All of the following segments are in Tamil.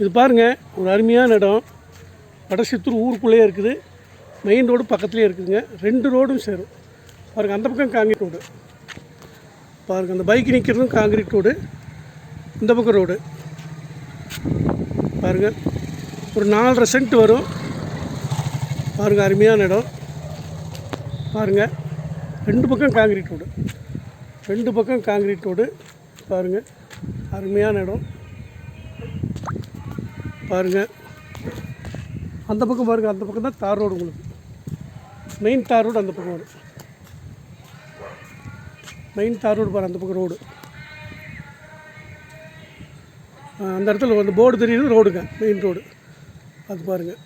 இது பாருங்கள் ஒரு அருமையான இடம். வடசித்தூர் ஊருக்குள்ளேயே இருக்குது. மெயின் ரோடு பக்கத்துலேயே இருக்குதுங்க. ரெண்டு ரோடும் சேரும். பாருங்கள் அந்த பக்கம் காங்கிரீட் ரோடு பாருங்கள் அந்த பைக் நிற்கிறதும் காங்கிரீட் ரோடு இந்த பக்கம் ரோடு பாருங்கள் ஒரு நாலரை சென்ட் வரும். பாருங்கள் அருமையான இடம். பாருங்கள் ரெண்டு பக்கம் காங்கிரீட் ரோடு ரெண்டு பக்கம் காங்கிரீட் ரோடு பாருங்கள் அருமையான இடம். பாருங்கள் அந்த பக்கம் பாருங்கள் அந்த பக்கம் தான் தார் ரோடு உங்களுக்கு. மெயின் தார் ரோடு அந்த பக்கம் வரும். மெயின் தார் ரோடு பாரு அந்த பக்கம் ரோடு. அந்த இடத்துல வந்து போர்டு தெரியுது ரோடுங்க மெயின் ரோடு அது பாருங்கள்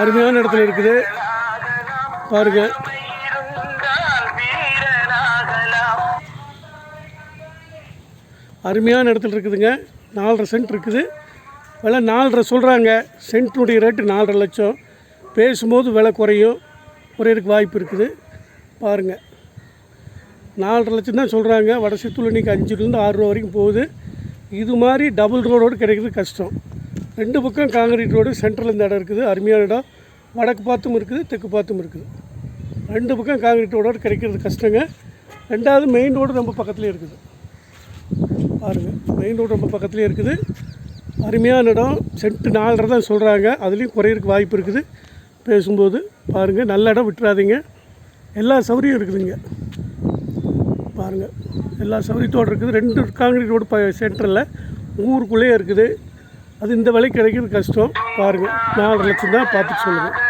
அருமையான இடத்துல இருக்குது. பாருங்கள் அருமையான இடத்துல இருக்குதுங்க. நாலரை சென்ட் இருக்குது. விலை நாலரை சொல்கிறாங்க சென்ட்டுடைய ரேட்டு நாலரை லட்சம். பேசும்போது விலை குறையும். குறையிறதுக்கு வாய்ப்பு இருக்குது. பாருங்கள் நாலரை லட்சம் தான் சொல்கிறாங்க வடசித்தூர் இன்றைக்கி அஞ்சுலேருந்து ஆறு ரூபா வரைக்கும் போகுது. இது மாதிரி டபுள் ரோடோடு கிடைக்கிறது கஷ்டம். ரெண்டு பக்கம் காங்கிரீட் ரோடு சென்டரில் இந்த இடம் இருக்குது. அருமையான இடம். வடக்கு பார்த்தும் இருக்குது தெற்கு பார்த்தும் இருக்குது. ரெண்டு பக்கம் காங்கிரீட் ரோடோடு கிடைக்கிறது கஷ்டங்க. ரெண்டாவது மெயின் ரோடு ரொம்ப பக்கத்துலேயே இருக்குது. பாருங்கள் மெயின் ரோடு ரொம்ப பக்கத்துலேயே இருக்குது. அருமையான இடம். சென்ட்டு நாலரை தான் சொல்கிறாங்க அதுலேயும் குறையிறதுக்கு வாய்ப்பு இருக்குது. பேசும்போது பாருங்கள் நல்ல இடம் விட்டுறாதீங்க. எல்லா சௌரியம் இருக்குதுங்க. பாருங்கள் எல்லா சௌரியத்தோடு இருக்குது. ரெண்டு காங்கிரீட் ரோடு ப சென்டரில் ஊருக்குள்ளேயே இருக்குது. அது இந்த விலைக்கு கிடைக்கிறது கஷ்டம். பாருங்கள் நாலரை லட்சம் தான் பார்த்துட்டு சொல்லுங்கள்